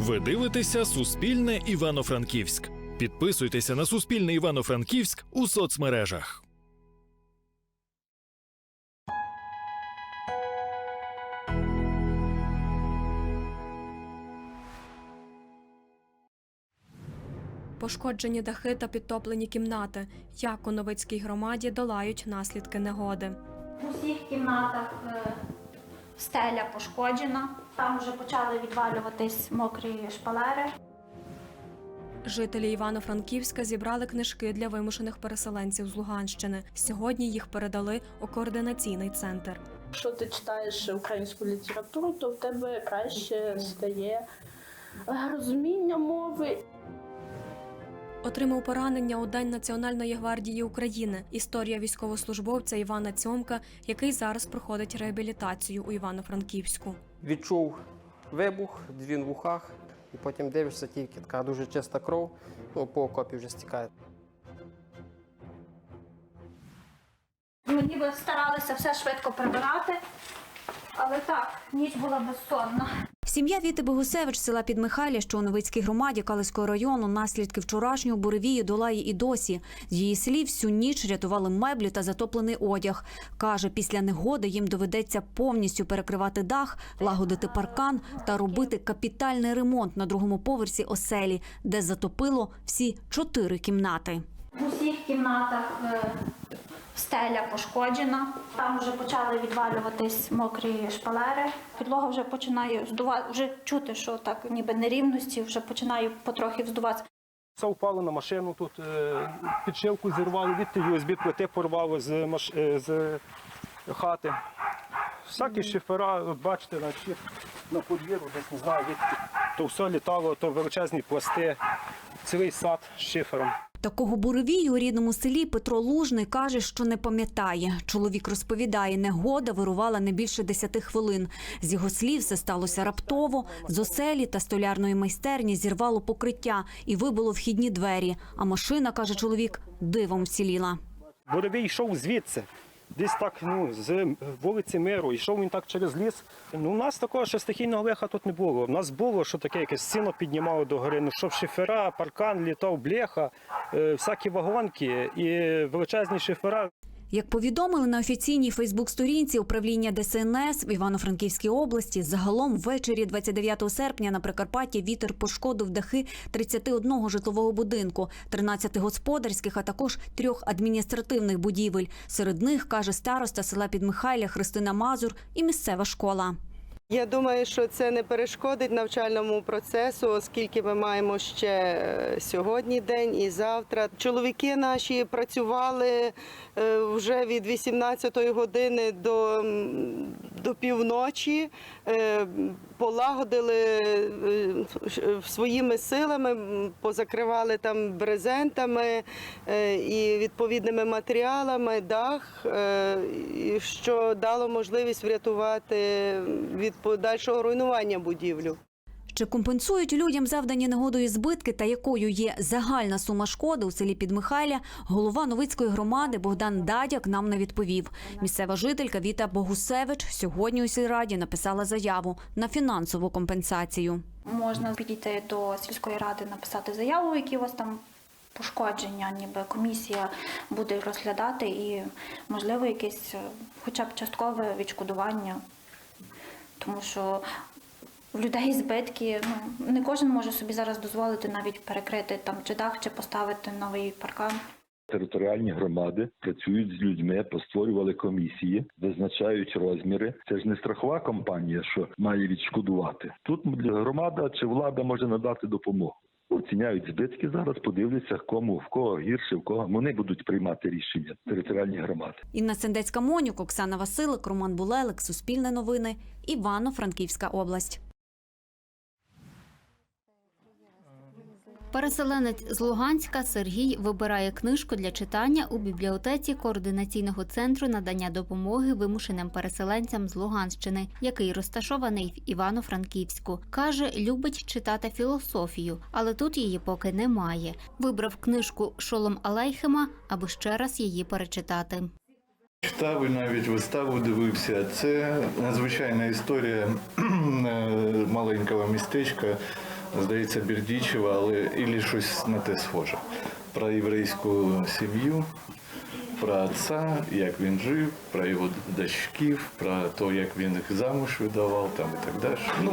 Ви дивитеся Суспільне Івано-Франківськ. Підписуйтеся на Суспільне Івано-Франківськ у соцмережах. Пошкоджені дахи та підтоплені кімнати. Як у Новицькій громаді долають наслідки негоди. У всіх кімнатах е, стеля пошкоджена. Там вже почали відвалюватись мокрі шпалери. Жителі Івано-Франківська зібрали книжки для вимушених переселенців з Луганщини. Сьогодні їх передали у координаційний центр. Якщо ти читаєш українську літературу, то в тебе краще стає розуміння мови. Отримав поранення у День Національної гвардії України. Історія військовослужбовця Івана Цьомка, який зараз проходить реабілітацію у Івано-Франківську. Відчув вибух, дзвін в ухах, і потім дивишся тільки така дуже чиста кров, ну, по окопі вже стікає. Ми ніби старалися все швидко прибирати, але так, ніч була безсонна. Сім'я Віти Богусевич села Підмихайля, що у Новицькій громаді Калиського району, наслідки вчорашнього буревію долає і досі. З її слів, всю ніч рятували меблі та затоплений одяг. Каже, після негоди їм доведеться повністю перекривати дах, лагодити паркан та робити капітальний ремонт на другому поверсі оселі, де затопило всі чотири кімнати. У всіх кімнатах е, стеля пошкоджена. Там вже почали відвалюватись мокрі шпалери. Підлога вже починає здувати, вже чути, що так ніби нерівності, вже починає потрохи вздуватися. Це впало на машину, тут е, підшивку зірвало, від USB плити порвало з, маш... е, з хати. Всякі шифера, от бачите, на, на подвір'ю, десь не знаю, від... то все літало, то величезні пласти, цілий сад з шифером. Такого буревію у рідному селі Петро Лужний каже, що не пам'ятає. Чоловік розповідає, негода вирувала не більше 10 хвилин. З його слів, все сталося раптово. З оселі та столярної майстерні зірвало покриття і вибило вхідні двері. А машина, каже чоловік, дивом вціліла. Буревій йшов звідси, десь так ну, з вулиці Миру, йшов він так через ліс. Ну, у нас такого ще стихійного лиха тут не було. У нас було, що таке якесь сіно піднімало до гори, ну, щоб шифера, паркан, літав, блеха, е, всякі вагонки і величезні шифера. Як повідомили на офіційній Фейсбук-сторінці управління ДСНС в Івано-Франківській області, загалом ввечері 29 серпня на Прикарпатті вітер пошкодив дахи 31 житлового будинку, 13 господарських, а також трьох адміністративних будівель. Серед них каже староста села Підмихайля Христина Мазур і місцева школа. Я думаю, що це не перешкодить навчальному процесу, оскільки ми маємо ще е, сьогодні день і завтра. Чоловіки наші працювали е, вже від 18-ї години до, до півночі, е, полагодили е, своїми силами, позакривали там брезентами е, і відповідними матеріалами дах, е, що дало можливість врятувати від подальшого руйнування будівлю. Чи компенсують людям завдані негодою збитки та якою є загальна сума шкоди у селі Підмихайля, голова Новицької громади Богдан Дадяк нам не відповів. Місцева жителька Віта Богусевич сьогодні у сільраді написала заяву на фінансову компенсацію. Можна підійти до сільської ради, написати заяву, які у вас там пошкодження, ніби комісія буде розглядати і, можливо, якесь е, хоча б часткове відшкодування. Тому що в людей збитки, ну, не кожен може собі зараз дозволити навіть перекрити там чи дах, чи поставити новий паркан. Територіальні громади працюють з людьми, постворювали комісії, визначають розміри. Це ж не страхова компанія, що має відшкодувати. Тут громада чи влада може надати допомогу. Оціняють збитки зараз, подивляться, кому в кого гірше, в кого вони будуть приймати рішення територіальні громади. Інна Сендецька Монюк, Оксана Василик, Роман Булелик, Суспільне новини, Івано-Франківська область. Переселенець з Луганська Сергій вибирає книжку для читання у бібліотеці координаційного центру надання допомоги вимушеним переселенцям з Луганщини, який розташований в Івано-Франківську. Каже, любить читати філософію, але тут її поки немає. Вибрав книжку Шолом Алейхема, аби ще раз її перечитати. Читав і навіть виставу дивився. Це надзвичайна історія е, маленького містечка здається, Бердічева, але і щось на те схоже. Про єврейську сім'ю, про отця, як він жив, про його дочків, про те, як він їх замуж видавав там і так далі. Ну,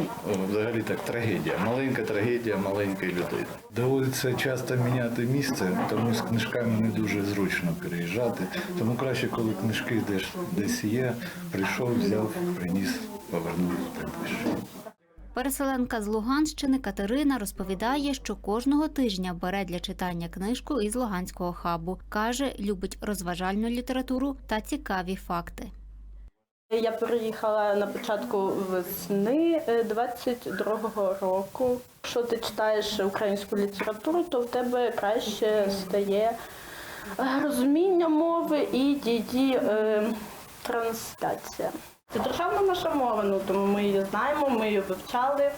взагалі так, трагедія. Маленька трагедія маленької людини. Доводиться часто міняти місце, тому з книжками не дуже зручно переїжджати. Тому краще, коли книжки десь, десь є, прийшов, взяв, приніс, повернув так. Переселенка з Луганщини Катерина розповідає, що кожного тижня бере для читання книжку із Луганського хабу. Каже, любить розважальну літературу та цікаві факти. Я переїхала на початку весни е, 22-го року. Якщо ти читаєш українську літературу, то в тебе краще стає е, розуміння мови і її е, трансляція. Це державна наша мова, ну тому ми її знаємо, ми її вивчали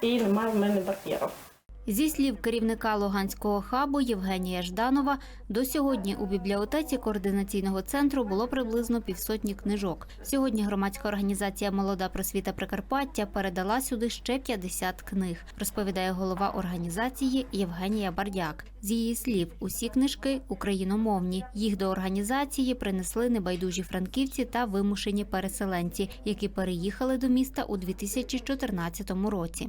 і немає в мене бар'єрів. Зі слів керівника Луганського хабу Євгенія Жданова, до сьогодні у бібліотеці координаційного центру було приблизно півсотні книжок. Сьогодні громадська організація Молода просвіта Прикарпаття передала сюди ще 50 книг, розповідає голова організації Євгенія Бардяк. З її слів, усі книжки україномовні. Їх до організації принесли небайдужі франківці та вимушені переселенці, які переїхали до міста у 2014 році.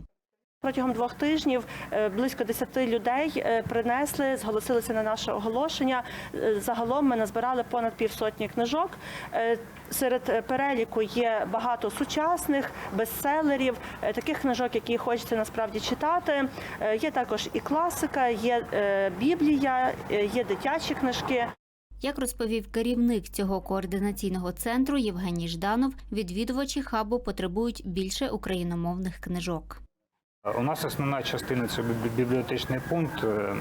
Протягом двох тижнів е, близько 10 людей е, принесли, зголосилися на наше оголошення. Е, Загалом ми назбирали понад півсотні книжок. Серед переліку є багато сучасних бестселерів, таких книжок, які хочеться насправді читати. Є також і класика, є біблія, є дитячі книжки. Як розповів керівник цього координаційного центру Євгеній Жданов, відвідувачі хабу потребують більше україномовних книжок. У нас основна частина це бібліотечний пункт. Е,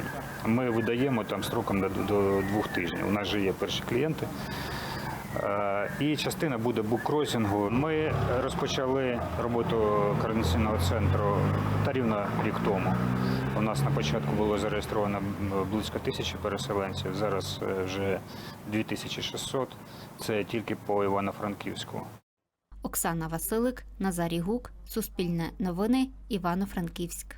Ми видаємо там строком до, до двох тижнів. У нас вже є перші клієнти. Е, І частина буде буккросінгу. Ми розпочали роботу координаційного центру та рівно рік тому. У нас на початку було зареєстровано близько тисячі переселенців. Зараз е, вже 2600. Це тільки по Івано-Франківську. Оксана Василик, Назарій Гук, Суспільне новини, Івано-Франківськ.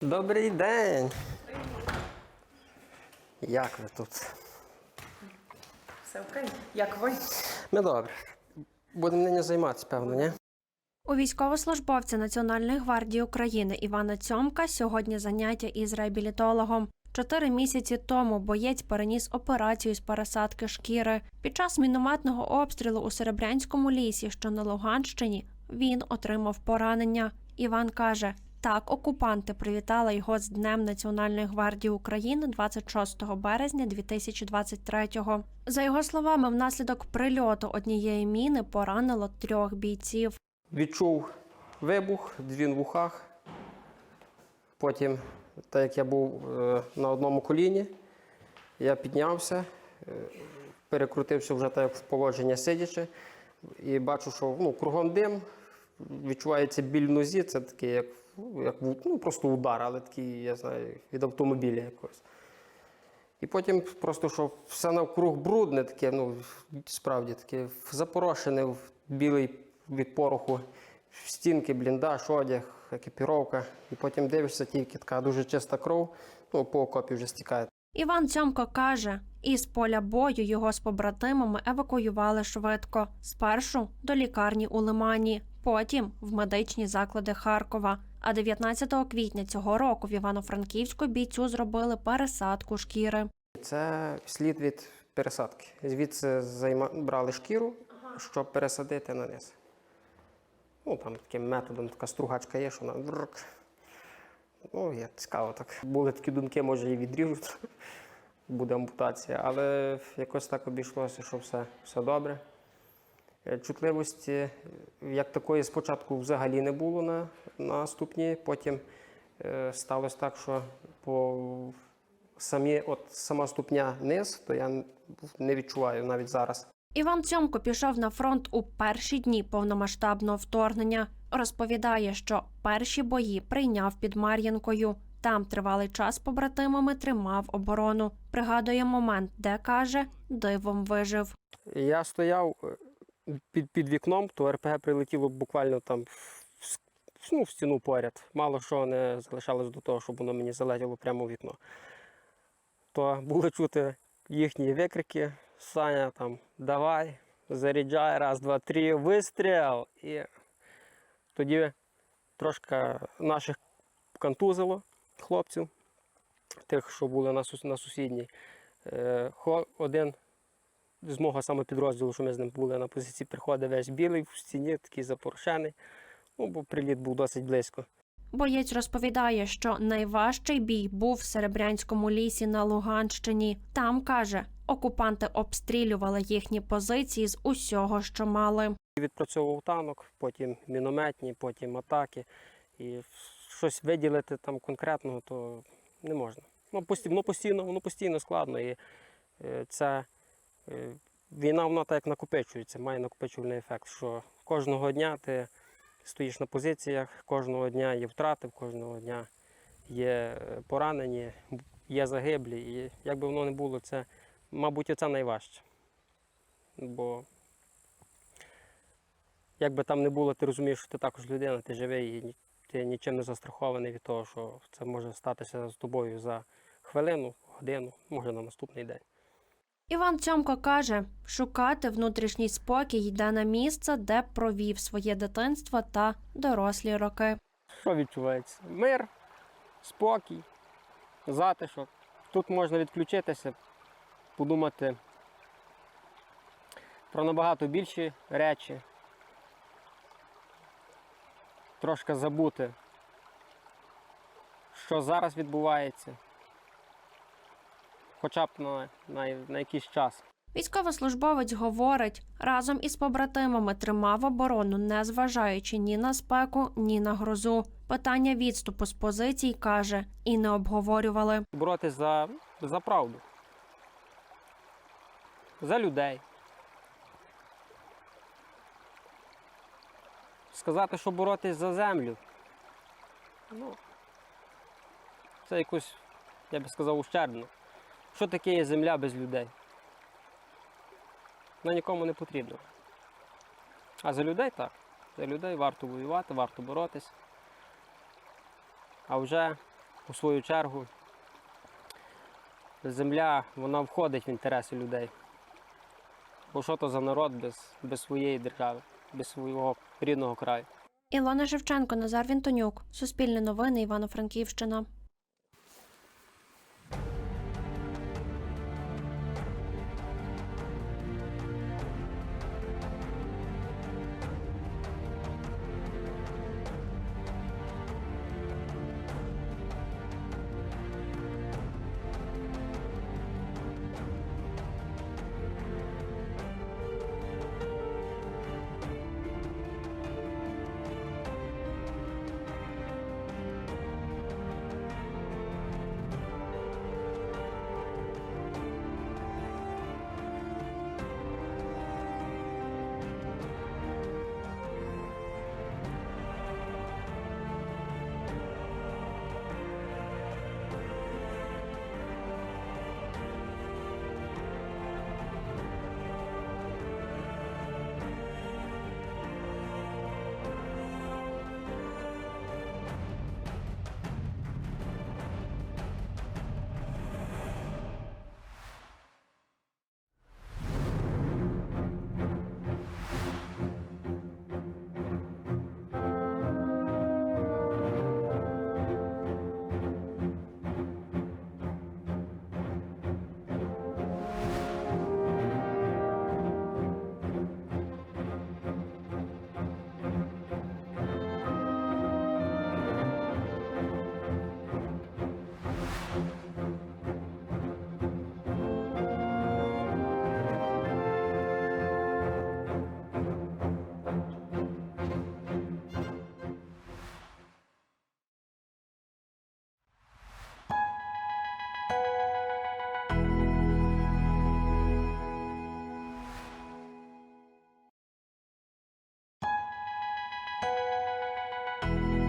Добрий день. Як ви тут? Все окей. Як ви? Ми добре. Будемо нині займатися, певно, ні? У військовослужбовця Національної гвардії України Івана Цьомка сьогодні заняття із реабілітологом. Чотири місяці тому боєць переніс операцію з пересадки шкіри. Під час мінометного обстрілу у Серебрянському лісі, що на Луганщині, він отримав поранення. Іван каже: так, окупанти привітали його з Днем Національної гвардії України 26 березня 2023-го. За його словами, внаслідок прильоту однієї міни поранило трьох бійців. Відчув вибух, дзвін в ухах. Потім, так як я був е, на одному коліні, я піднявся, е, перекрутився вже так в положення сидячи, і бачу, що ну, кругом дим, відчувається біль в нозі, це такий, як, як ну, просто удар, але такий, я знаю, від автомобіля якогось. І потім просто, що все навкруг брудне, таке, ну, справді таке, запорошене, в- білий від пороху, стінки, бліндаж, одяг, екіпіровка. І потім дивишся, тільки така дуже чиста кров, ну, по окопі вже стікає. Іван Цьомко каже, із поля бою його з побратимами евакуювали швидко. Спершу до лікарні у Лимані, потім в медичні заклади Харкова. А 19 квітня цього року в Івано-Франківську бійцю зробили пересадку шкіри. Це слід від пересадки. Звідси займа... брали шкіру, щоб пересадити на низ. Ну, там таким методом така стругачка є, що вона. Ну, є цікаво так. Були такі думки, може, і відріжуть, буде ампутація, але якось так обійшлося, що все, все добре. Е, Чутливості е, як такої спочатку взагалі не було на, на ступні, потім е, сталося так, що по самі, от сама ступня низ, то я не відчуваю навіть зараз. Іван Цьомко пішов на фронт у перші дні повномасштабного вторгнення. Розповідає, що перші бої прийняв під Мар'їнкою. Там тривалий час побратимами тримав оборону. Пригадує момент, де каже, дивом вижив. Я стояв е, під, під вікном, то РПГ прилетіло буквально там в, ну, в стіну поряд. Мало що не залишалось до того, щоб воно мені залетіло прямо в вікно. То було чути їхні викрики. Саня там давай, заряджай, раз, два, три, вистріл. І тоді трошки наших контузило хлопців, тих, що були на, на сусідній. Е, Один з мого саме підрозділу, що ми з ним були на позиції, приходить весь білий в стіні, такий запорошений. Ну, бо приліт був досить близько. Боєць розповідає, що найважчий бій був в Серебрянському лісі на Луганщині. Там каже, окупанти обстрілювали їхні позиції з усього, що мали. Відпрацьовував танок, потім мінометні, потім атаки. І щось виділити там конкретного, то не можна. Ну, постійно, воно постійно, воно постійно складно. І е, це е, війна, вона так накопичується, має накопичувальний ефект, що кожного дня ти стоїш на позиціях, кожного дня є втрати, кожного дня є е, поранені, є загиблі. І як би воно не було, це, мабуть, це найважче. Бо як би там не було, ти розумієш, що ти також людина, ти живий і ти нічим не застрахований від того, що це може статися з тобою за хвилину, годину, може на наступний день. Іван Цьомко каже, шукати внутрішній спокій йде на місце, де провів своє дитинство та дорослі роки. Що відчувається? Мир, спокій, затишок. Тут можна відключитися, подумати про набагато більші речі, трошки забути, що зараз відбувається, хоча б на, на, на якийсь час. Військовослужбовець говорить, разом із побратимами тримав оборону, не зважаючи ні на спеку, ні на грозу. Питання відступу з позицій каже, і не обговорювали. боротись за, за правду, за людей. Сказати, що боротись за землю. Ну, це якось, я би сказав, ущербно. Що таке є земля без людей? Вона нікому не потрібна. А за людей так. За людей варто воювати, варто боротись. А вже у свою чергу земля вона входить в інтереси людей. Бо що то за народ без, без своєї держави, без свого рідного краю. Ілона Шевченко, Назар Вінтонюк, Суспільне новини, Івано-Франківщина.